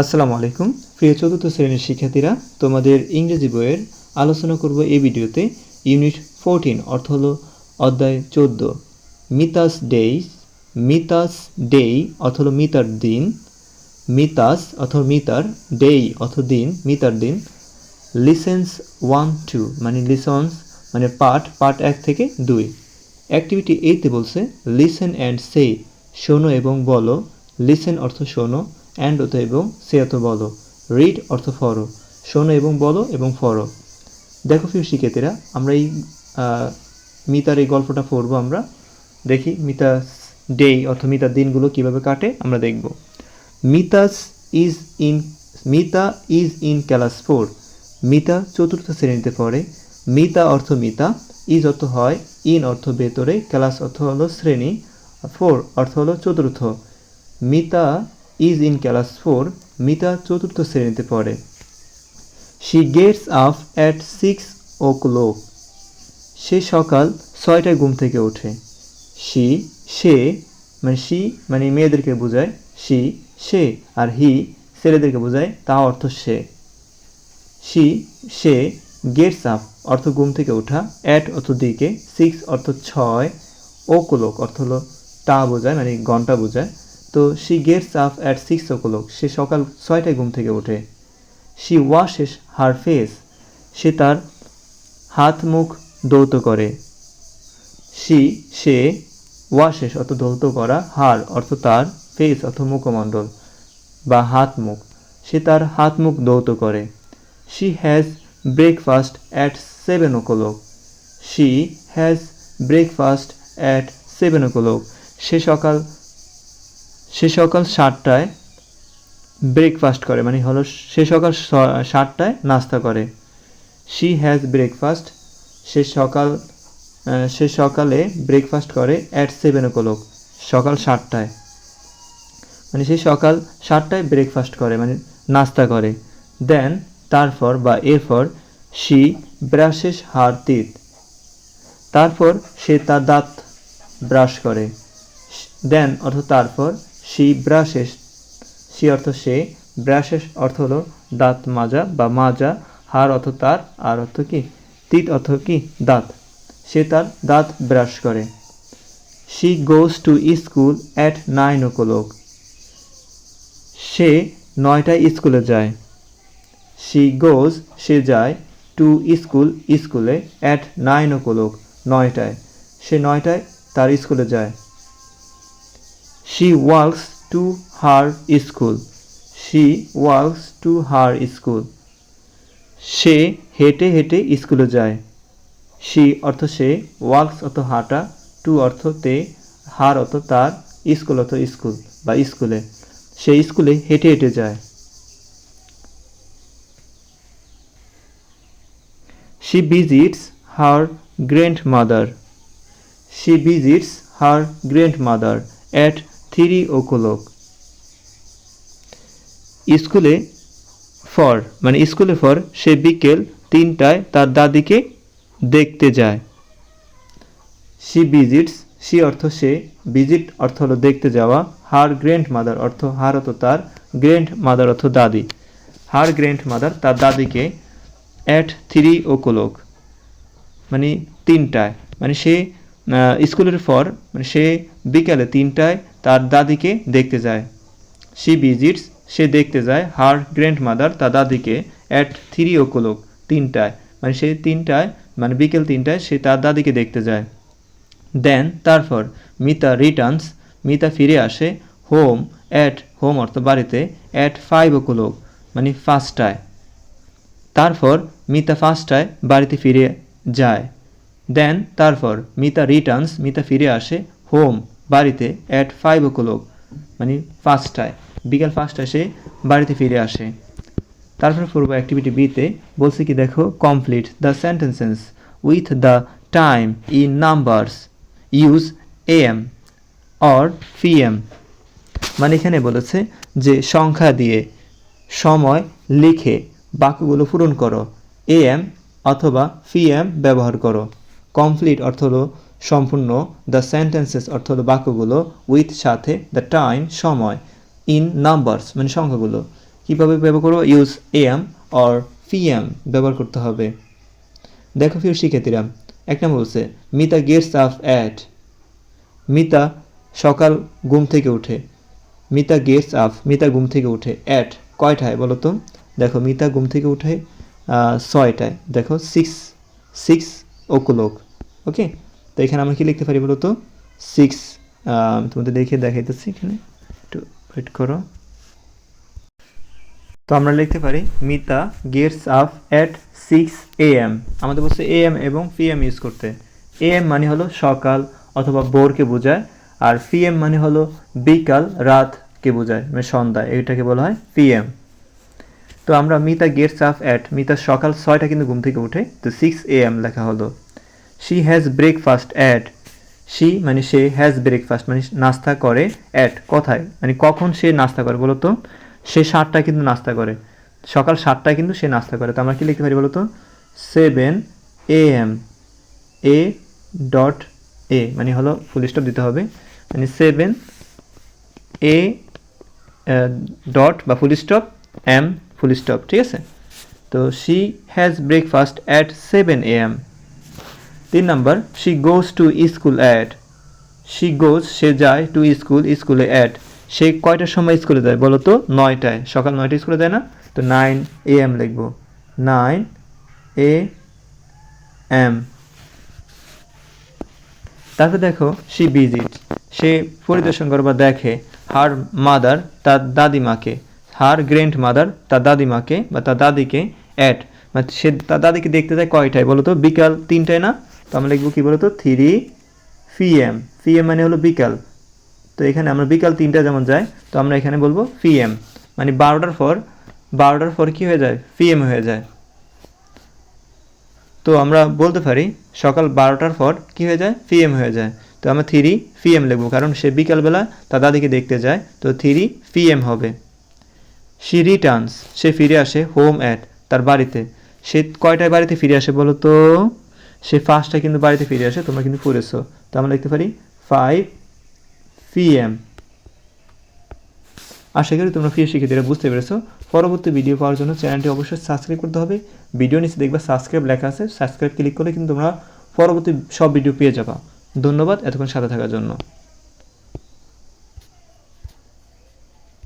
আসসালামু আলাইকুম। প্রিয় চতুর্থ শ্রেণির শিক্ষার্থীরা, তোমাদের ইংরেজি বইয়ের আলোচনা করব এই ভিডিওতে। ইউনিট ফোরটিন অর্থ হল অধ্যায় চোদ্দ। মিতাস ডেইস, মিতাস ডেই অর্থ হলো মিতার দিন। মিতাস অথবা মিতার, ডেই অথ দিন, মিতার দিন। লিসেন্স ওয়ান, টু মানে লিসন্স মানে পার্ট পার্ট এক থেকে দুই। অ্যাক্টিভিটি এইতে বলছে, লিসেন অ্যান্ড সে, শোনো এবং বলো। লিসেন অর্থ শোনো অ্যান্ড অর্থ এবং সে অর্থ বলো। রিড অর্থ ফরো। শোনো এবং বলো এবং ফরো। দেখো প্রিয় শিক্ষার্থীরা, আমরা এই মিতার এই গল্পটা পড়ব আমরা। দেখি মিতা ডে অর্থ মিতার দিনগুলো কীভাবে কাটে আমরা দেখব। Mita's is in, Mita is in class four. Mita চতুর্থ শ্রেণীতে পড়ে। মিতা অর্থ মিতা, ইজ অর্থ হয়, ইন অর্থ ভেতরে, ক্লাস অর্থ হলো শ্রেণি। ফোর অর্থ হলো চতুর্থ। Mita is in class four Mita চতুর্থ শ্রেণীতে পড়ে। She gets up at six o'clock সে সকাল ছয়টায় ঘুম থেকে ওঠে। শি সে মানে শি মানে মেয়েদেরকে বোঝায় শি সে, আর হি ছেলেদেরকে বোঝায়, তা অর্থ সে। শি সে গেটস আপ অর্থ ঘুম থেকে ওঠা অ্যাট অর্থ দিকে সিক্স অর্থ ছয় ও কোলক অর্থ হলো তা বোঝায় মানে ঘণ্টা বোঝায়। তো she gets up at six o'clock সে সকাল ছয়টায় ঘুম থেকে ওঠে। শি ওয়াশেস হার ফেস সে তার হাত মুখ দৌত করে। শি সে ওয়াশেস অর্থ দৌত করা হার, অর্থ তার ফেস অর্থ মুখমণ্ডল বা হাত মুখ। সে তার হাত মুখ দৌত করে। She has breakfast at seven o'clock she has breakfast at seven o'clock সে সকাল সে সকাল সাতটায় ব্রেকফাস্ট করে মানে হলো সে সকাল সাতটায় নাস্তা করে। শি হ্যাজ ব্রেকফাস্ট সে সকাল সে সকালে ব্রেকফাস্ট করে অ্যাট সেভেন ও ক্লক সকাল সাতটায়। মানে সে সকাল সাতটায় ব্রেকফাস্ট করে মানে নাস্তা করে। দেন তারপর বা এরপর শি ব্রাশেস হার তিত তারপর সে তার দাঁত ব্রাশ করে। দেন অর্থাৎ তারপর শি ব্রাশেস, সি অর্থ সে, ব্রাশেস অর্থ হলো দাঁত মাজা বা মাজা হার অর্থ তার, আর অর্থ কি? তিত অর্থ কি? দাঁত। সে তার দাঁত ব্রাশ করে। She goes to school at nine o'clock সে নয়টায় স্কুলে যায়। শি গোজ সে যায় টু স্কুল, স্কুলে অ্যাট নাইন ও ক্লক নয়টায়। সে নয়টায় তার স্কুলে যায়। She walks to her school she walks to her school সে হেঁটে হেঁটে স্কুলে যায়। শি অর্থ সে ওয়ার্কস অর্থ হাঁটা টু অর্থ তে হার অর্থ তার স্কুল অর্থ স্কুল বা স্কুলে সে স্কুলে হেঁটে হেঁটে যায়। She visits her grandmother. She visits her grandmother at three o'clock. স্কুলে ফর মানে স্কুলে ফর, সে বিকেল তিনটায় তার দাদিকে দেখতে যায়। শি ভিজিটস শি অর্থ সে ভিজিট অর্থ হলো দেখতে যাওয়া। হার গ্র্যান্ড মাদার অর্থ হার অর্থ তার গ্র্যান্ড মাদার অর্থ দাদি। হার গ্র্যান্ড মাদার তার দাদিকে অ্যাট থ্রি ও ক্লক মানে তিনটায় মানে সে স্কুলের পর মানে সে বিকালে তিনটায় তার দাদিকে দেখতে যায়। সি ভিজিটস সে দেখতে যায় হার গ্র্যান্ড মাদার তার দাদিকে অ্যাট থ্রি ও ক্লক তিনটায়। মানে সে তিনটায় মানে বিকেল তিনটায় সে তার দাদিকে দেখতে যায়। দেন তারপর মিতা রিটার্নস মিতা ফিরে আসে হোম অ্যাট হোম অর্থ বাড়িতে অ্যাট ফাইভ ও ক্লক মানে ফার্স্টটায়। তারপর মিতা ফার্স্টটায় বাড়িতে ফিরে যায়। দেন তারপর, মিতা রিটার্নস মিতা ফিরে আসে হোম বাড়িতে অ্যাট ফাইভ ও ক্লক মানে ফার্স্টটায় বিকাল পাঁচটায় সে বাড়িতে ফিরে আসে। তারপর পূর্ব অ্যাক্টিভিটি বিতে বলছে কি, দেখো complete the sentences with the time in numbers use M or PM মানে এখানে বলেছে যে, সংখ্যা দিয়ে সময় লিখে বাক্যগুলো পূরণ করো। এএম অথবা পিএম ব্যবহার করো। কমপ্লিট অর্থ হলো সম্পূর্ণ দ্য সেন্টেন্সেস অর্থ হলো বাক্যগুলো উইথ সাথে দ্য টাইম সময় ইন নাম্বারস মানে সংখ্যাগুলো। কীভাবে ব্যবহার করব? ইউজ এম অর পিএম ব্যবহার করতে হবে। দেখো ফির শিক্ষার্থীরা, এক নম্বর বলছে, Mita gets up at Mita সকাল ঘুম থেকে উঠে, মিতা গেটস আপ মিতা ঘুম থেকে উঠে অ্যাট কয়টায় বলো তো? দেখো, মিতা ঘুম থেকে উঠে ছয়টায়। দেখো six six o'clock okay? তো এখানে আমরা কি লিখতে পারি বলো তো সিক্স তোমাদের দেখে দেখাইতেছি এখানে। একটু ওয়েট করো। তো আমরা লিখতে পারি, Mita gets up at six A M আমাদের বলছে এ এম এবং পিএম ইউজ করতে। এ এম মানে হলো সকাল অথবা ভোরকে বোঝায়, আর পিএম মানে হলো বিকাল রাতকে বোঝায় মানে সন্ধ্যা, এটাকে বলা হয় পিএম তো আমরা Mita gets up at Mita সকাল ছয়টা কিন্তু ঘুম থেকে উঠে, তো সিক্স এ এম লেখা হলো। She has breakfast at she মানে সে হ্যাজ ব্রেকফাস্ট মানে নাস্তা করে অ্যাট কোথায়? মানে কখন সে নাস্তা করে বলো তো? সে সাতটায় কিন্তু নাস্তা করে। সকাল সাতটায় কিন্তু সে নাস্তা করে। তো আমরা কি লিখতে পারি বলো তো? Seven A M A dot A মানে হলো ফুল স্টপ দিতে হবে। মানে সেভেন এ ডট বা full stop M full stop ঠিক আছে? তো she has breakfast at seven A M তিন number she goes to school at she goes সে যায় টু স্কুল স্কুলে অ্যাট সে কয়টার সময় স্কুলে যায় বলো তো নয়টায়। সকাল নয়টায় স্কুলে যায় না? তো নাইন এ এম লিখব। নাইন এ এম তারপর দেখো শি ভিজিট সে পরিদর্শন করে বা দেখে হার মাদার তার দাদিমাকে। হার গ্র্যান্ড মাদার তার দাদিমাকে বা তার দাদিকে অ্যাট মানে সে তার দাদিকে দেখতে যায় কয়টায়? বলো তো বিকাল তিনটায় না? তো আমরা লিখব কি বলো তো থ্রি পিএম পিএম মানে হলো বিকাল। তো এখানে আমরা বিকাল তিনটা যেমন যায়, তো আমরা এখানে বলব পিএম মানে বারোটার পর বারোটার পর কি হয়ে যায়? পিএম হয়ে যায়। তো আমরা বলতে পারি, সকাল বারোটার পর কি হয়ে যায়? পিএম হয়ে যায়। তো আমরা থ্রি পিএম লিখব, কারণ সে বিকালবেলা তার দাদিকে দেখতে যায়। তো থ্রি পিএম হবে। সি রিটার্নস সে ফিরে আসে হোম অ্যাট তার বাড়িতে। সে কয়টায় বাড়িতে ফিরে আসে বলো তো সে ফার্স্টটা কিন্তু বাড়িতে ফিরে আসে, তোমরা কিন্তু পড়েছো। তো আমরা লিখতে পারি ফাইভ পিএম আশা করি তোমরা প্রিয় শিক্ষার্থীরা বুঝতে পেরেছ। পরবর্তী ভিডিও পাওয়ার জন্য চ্যানেলটি অবশ্যই সাবস্ক্রাইব করতে হবে। ভিডিও নিচে দেখবে সাবস্ক্রাইব লেখা আছে। সাবস্ক্রাইব ক্লিক করলে কিন্তু তোমরা পরবর্তী সব ভিডিও পেয়ে যাবা। ধন্যবাদ এতক্ষণ সাথে থাকার জন্য।